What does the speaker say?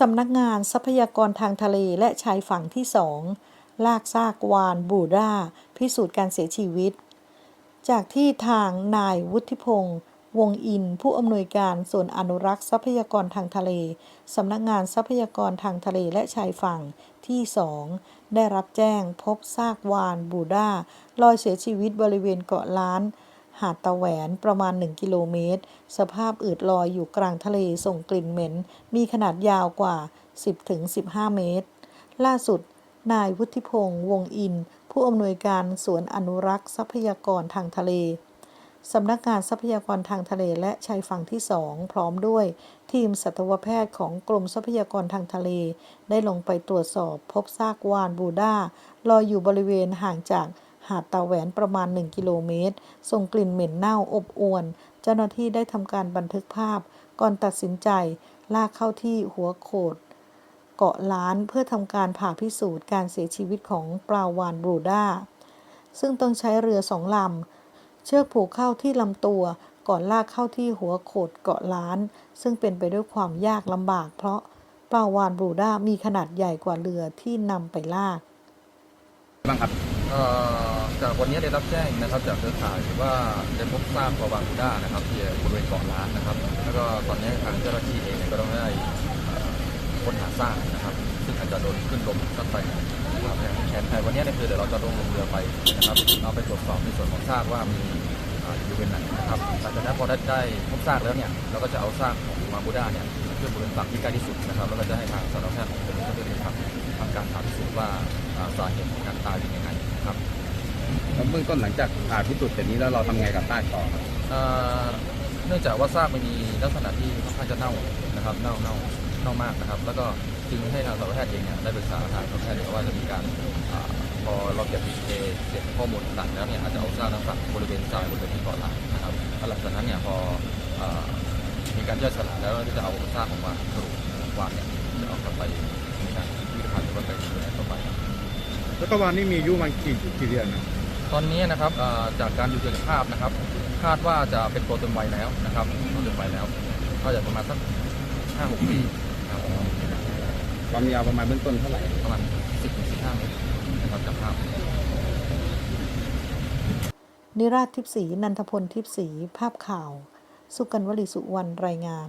สำนักงานทรัพยากรทางทะเลและชายฝั่งที่สองลากซากวานบูด้า พิสูจน์การเสียชีวิต จากที่ทางนายวุฒิพงษ์วงอิน ผู้อำนวยการส่วนอนุรักษ์ทรัพยากรทางทะเลสำนักงานทรัพยากรทางทะเลและชายฝั่งที่สองได้รับแจ้งพบซากวานบูด้าลอยเสียชีวิตบริเวณเกาะล้าน หาดตะแหวนประมาณ 1 กิโลเมตร สภาพอืดลอยอยู่กลางทะเลส่งกลิ่นเหม็น มีขนาดยาวกว่า 10-15 เมตร ล่าสุด นายวุฒิพงษ์วงอิน ผู้อำนวยการสวนอนุรักษ์ทรัพยากรทางทะเลสำนักงานทรัพยากรทางทะเลและชายฝั่งที่2พร้อมด้วย ทีมสัตวแพทย์ของกรมทรัพยากรทางทะเล ได้ลงไปตรวจสอบพบซากวานบูด้าลอยอยู่บริเวณห่างจาก หาดตาแหวนประมาณ 1 กิโลเมตร ส่งกลิ่นเหม็นเน่าอบอวน เจ้าหน้าที่ได้ทำการบันทึกภาพ ก่อนตัดสินใจ ลากเข้าที่หัวโขด เกาะล้านเพื่อทำการผ่าพิสูจน์การเสียชีวิตของปลาวานบรูด้า ซึ่งต้องใช้เรือสองลำ เชือกผูกเข้าที่ลำตัว ก่อนลากเข้าที่หัวโขดเกาะล้าน ซึ่งเป็นไปด้วยความยากลำบาก เพราะปลาวานบรูด้ามีขนาดใหญ่กว่าเรือที่นำไปลากบ้างครับเอ่อ จากวันนี้ได้รับแจ้งนะครับจากเครือข่ายว่าได้พบซากปลาวาฬบูด้านะครับที่บริเวณเกาะล้านนะครับ แล้วก็ตอนนี้ทางเจ้าหน้าที่เองก็ต้องได้ค้นหาซากนะครับ ซึ่งอาจจะโดนขึ้นลมสักไปนะครับแผนแผนวันนี้เนี่ยคือเดี๋ยวเราจะลงเรือไปนะครับเราไปตรวจสอบในส่วนของซากว่ามีอยู่บริเวณไหนนะครับหลังจากนั้นพอได้ได้พบซากแล้วเนี่ยเราก็จะเอาซากของวาบูด้าเนี่ยขึ้นบริเวณฝั่งที่ใกล้ที่สุดนะครับแล้วก็จะให้ทางสัตวแพทย์ของ เบื้องต้นหลังจากผ่าพิสูจน์เสร็จนี้แล้วเราทำไงกับซากต่อครับเอ่อเนื่องจากว่าซากมันมีลักษณะที่ค่อนข้างจะเน่านะครับเน่าเน่าเน่ามากนะครับ แล้วก็จึงให้ทางสัตวแพทย์เองเนี่ยได้ปรึกษาทางสัตวแพทย์เนี่ยว่าจะมีการอาพอเราเก็บดีเอเก็บข้อมูลต่างๆแล้วเนี่ยอาจจะเอาซากนั้นฝังบริเวณทรายบริเวณที่เกาะล้านนะครับแล้วหลังจากนั้นเนี่ยพอเอ่อมีการย่อยสลายแล้วเราก็จะเอาซากของวานกระดูกวานเนี่ยจะเอากลับไปในการพิพิธภัณฑ์หรือว่าไปดูแลต่อไป แล้วก็วันนี้มีอายุมันกี่กี่เดือนนะ ตอนนี้นะครับเอ่อจากการดูจากภาพนะครับ คาดว่าจะเป็นตัวเต็มวัยแล้วนะครับตัวเต็มวัยแล้ว ก็จะประมาณสักห้าหกปีนะครับความยาวประมาณเบื้องต้นเท่าไหร่ประมาณสิบถึงสิบห้าเมตรนะครับจากภาพ นิราชทิพย์ศรีนันทพลทิพย์ศรีภาพข่าว สุกันวลีสุวรรณรายงาน